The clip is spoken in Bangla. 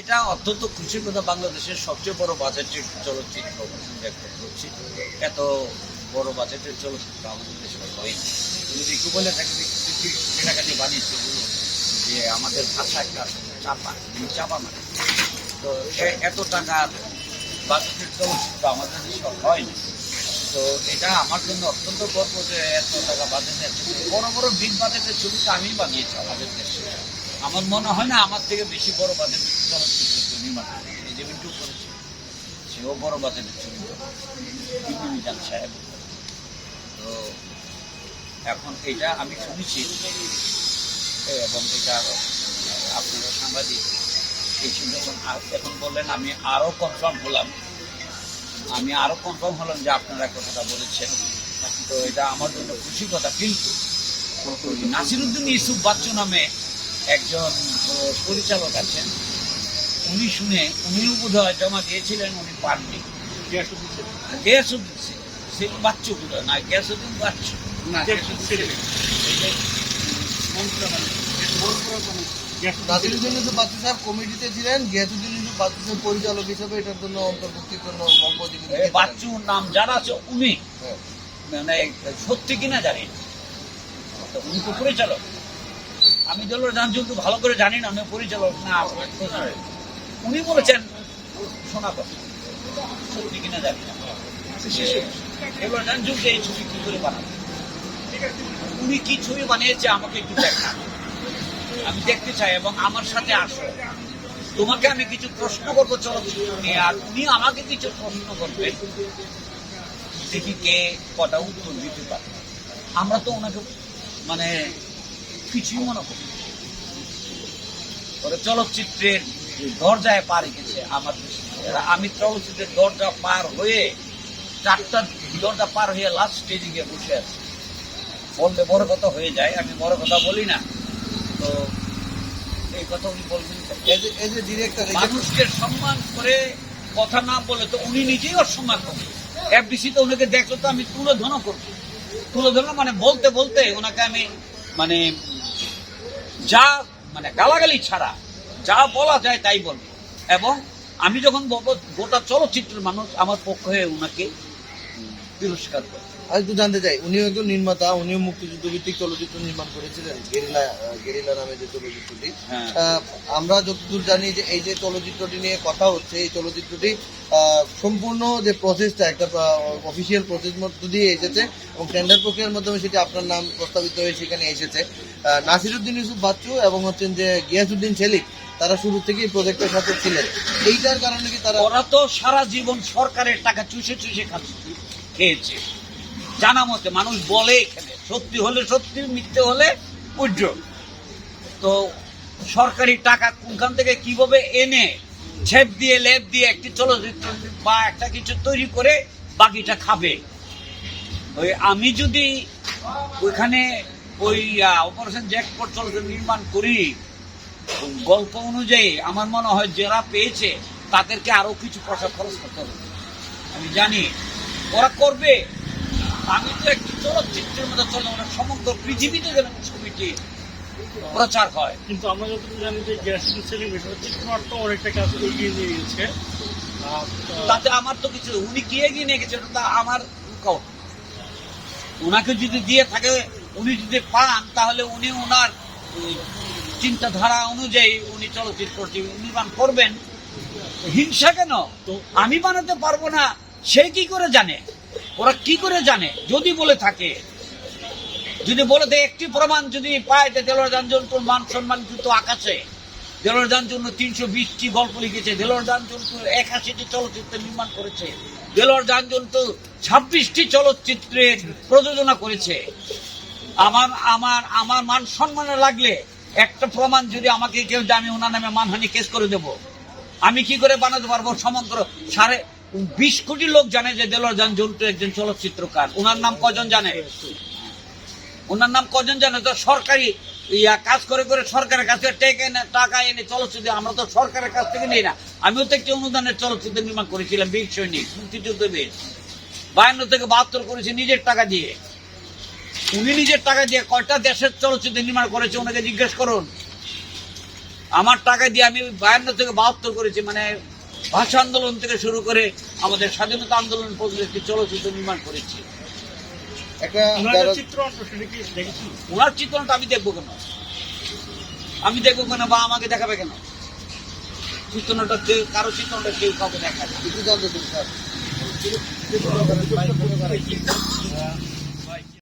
এটা অত্যন্ত খুশির কথা, বাংলাদেশের সবচেয়ে বড় বাজেটের চলচ্চিত্র এত বড় বাজেটের চলচ্চিত্র আমাদের দেশে হয়নি। যদি একটু বলে থাকি কেনাকাটি বলুন যে আমাদের ভাষা একটা চাপা চাপা মানে। তো এত টাকার বাজেটের চলচ্চিত্র আমাদের দেশে হয়নি। তো এটা আমার জন্য অত্যন্ত গর্ব যে এত টাকা বাজেটের বড় বড় বিগ বাজেটের ছবিটা আমি বানিয়েছি আমাদের দেশে। আমার মনে হয় না আমার থেকে বেশি বড় বাজেটের চলচ্চিত্র নির্মাণ করেছে। সেও বড় বাজেটের ছবি মিজান সাহেব। তো এখন এটা আমি শুনেছি, এবং এটা আপনারা সাংবাদিক এই যখন এখন বললেন, আমি আরও কনফার্ম হলাম। আমি আরও কনফার্ম হলাম যে আপনারা কথাটা বলেছেন। তো এটা আমার জন্য খুশি কথা। কিন্তু নাসিরুদ্দিন ইউসুফ বাচ্চু নামে একজন পরিচালক আছেন। উনি শুনে উনিও বোধ হয় জমা দিয়েছিলেন উনি পাননি। গ্যাসুদ্দিন সে- সে বাচ্চু বোধ হয় না গ্যাসুদ্দিন বাচ্চু। এই যে, নাসিরুদ্দিন ইউসুফ বাচ্চু সাহেব কমিটিতে ছিলেন গিয়াসুদ্দিন ইউসুফ বাচ্চু সাহেব পরিচালক হিসেবে এটার জন্য অন্তর্ভুক্তির জন্য গল্প বাচ্চুর নাম যারা আছে উনি। হ্যাঁ। মানে সত্যি কিনা জানি না। উনি তো পরিচালক। আমি দলের গান কিন্তু ভালো করে জানি না উনি পরিচালক না উনি বলেছেন শোনা কথা। সত্যি কিনা জানি না। এবার গান যুগে এই ছবি কি করে বানাবে। উনি কি ছবি বানিয়েছে আমাকে একটু দেখা আমি দেখতে চাই এবং আমার সাথে আসো। তোমাকে আমি কিছু প্রশ্ন করব চলচ্চিত্র নিয়ে আর উনি আমাকে কিছু প্রশ্ন করবেন। দেখি কে কটা উত্তর দিতে পারে। আমরা তো ওনাকে মানে কিছুই মনে করি। ওরা চলচ্চিত্রের দরজায় পা রেখেছে আমার। আমি চলচ্চিত্রের দরজা পার হয়ে চারটা দরজা পার হয়ে লাস্ট স্টেজে গিয়ে বসে আছি। বললে বড় কথা হয়ে যায় আমি বড় কথা বলি না। তো এই কথা উনি বলবেন মানুষকে সম্মান করে কথা না বলে তো উনি নিজেই অসম্মান করবেন এফডিসি তো ওনাকে দেখল তো আমি তুলে ধনো করব। তুলে ধরো মানে বলতে বলতে ওনাকে আমি মানে যা মানে গালাগালি ছাড়া যা বলা যায় তাই বলব এবং আমি যখন বলব, গোটা চলচ্চিত্রের মানুষ আমার পক্ষ হয়ে ওনাকে তিরস্কার করে। একটু জানতে চাই উনিও একজন নির্মাতা উনিও মুক্তিযুদ্ধ ভিত্তিক চলচ্চিত্র নির্মাণ করেছিলেন গেরিলা গেরিলা নামে যে চলচ্চিত্রটি। হ্যাঁ। আমরা যতদূর জানি যে এই যে চলচ্চিত্রটি নিয়ে কথা হচ্ছে এই চলচ্চিত্রটি সম্পূর্ণ যে প্রসেসটা একটা অফিসিয়াল প্রসেস মধ্য দিয়ে এসেছে এবং টেন্ডার প্রক্রিয়ার মাধ্যমে সেটি আপনার নাম প্রস্তাবিত হয়ে সেখানে এসেছে। নাসিরুদ্দিন ইউসুফ বাচ্চু এবং হচ্ছেন যে গিয়াসুদ্দিন ছেলিক তারা শুরু থেকেই প্রজেক্টের সাথে ছিলেন। এইটার কারণে কি তারা ওরা তো সারা জীবন সরকারের টাকা চুষে চুষে খাচ্ছে খেয়েছে। জানা মতে মানুষ বলে এখানে। সত্যি হলে সত্যি, মিথ্যে হলে উজ্জ্বল। তো সরকারি টাকা কোনখান থেকে কীভাবে এনে ছেপ দিয়ে, লেপ দিয়ে একটি চলচ্চিত্র বা একটা কিছু তৈরি করে বাকিটা খাবে? ওই আমি যদি ওইখানে ওই অপারেশন জ্যাকপট চলচ্চিত্র নির্মাণ করি, গল্প অনুযায়ী আমার মনে হয় যারা পেয়েছে তাদেরকে আরও কিছু পয়সা খরচ করতে হবে। আমি জানি ওরা করবে আমি তো একটি চলচ্চিত্রের মধ্যে চলে ওরা সমগ্র পৃথিবীতে যেন ছবিটি প্রচার হয়। কিন্তু আমরা যতটুকু জানি যে গ্যাস সেলিং চিত্রনাট্য অনেকটা কাজ এগিয়ে নিয়ে গেছে। তাতে আমার তো কিছু উনি কি এগিয়ে নিয়ে গেছে ওটা আমার লুকআউট ওনাকে যদি দিয়ে থাকে উনি যদি পান তাহলে উনি ওনার চিন্তাধারা অনুযায়ী উনি চলচ্চিত্রটি নির্মাণ করবেন। হিংসা কেন? তো আমি বানাতে পারব না সে কি করে জানে? ওরা কি করে জানে? যদি বলে থাকে। যদি বলে দেয়, একটি প্রমাণ যদি পায় যে দেলোয়ার যানজন তোর মান সম্মান কিন্তু আকাশে, দেলোয়ার যানজন তিনশো বিশটি গল্প লিখেছে যানজন তো একাশিটি চলচ্চিত্র নির্মাণ করেছে যানজন তো ছাব্বিশটি চলচ্চিত্রের প্রযোজনা করেছে। আমার আমার আমার মান সম্মানে লাগলে একটা প্রমাণ যদি আমাকে কেউ যে আমি ওনার নামে মানহানি কেস করে দেব। আমি কি করে বানাতে পারব? সমগ্র সাড়ে বিশ কোটি লোক জানে যে দেলোয়ার যান জন্টু একজন চলচ্চিত্রকার। ওনার নাম কজন জানে? ওনার নাম কজন জানে? তো সরকারি ইয়া কাজ করে করে সরকারের কাছে টেকে এনে, টাকা এনে চলচ্চিত্র, আমরা তো সরকারের কাছ থেকে নেই না। আমিও তো একটি অনুদানের চলচ্চিত্র নির্মাণ করেছিলাম, বীর সৈনিক মুক্তিযুদ্ধ বীর বায়ান্ন থেকে বাহাত্তর করেছি নিজের টাকা দিয়ে। উনি নিজের টাকা দিয়ে কয়টা দেশের চলচ্চিত্র নির্মাণ করেছে, ওনাকে জিজ্ঞেস করুন। আমার টাকা দিয়ে আমি বায়ান্ন থেকে বাহাত্তর করেছি মানে ভাষা আন্দোলন থেকে শুরু করে আমাদের স্বাধীনতা আন্দোলন পর্যন্ত একটি চলচ্চিত্র নির্মাণ করেছি। ওনার চিত্রণটা আমি দেখব কেন? আমি দেখব কেন বা আমাকে দেখাবে কেন? চিত্রণটা কেউ কারও চিত্রণটা কেউ কাউকে দেখাবে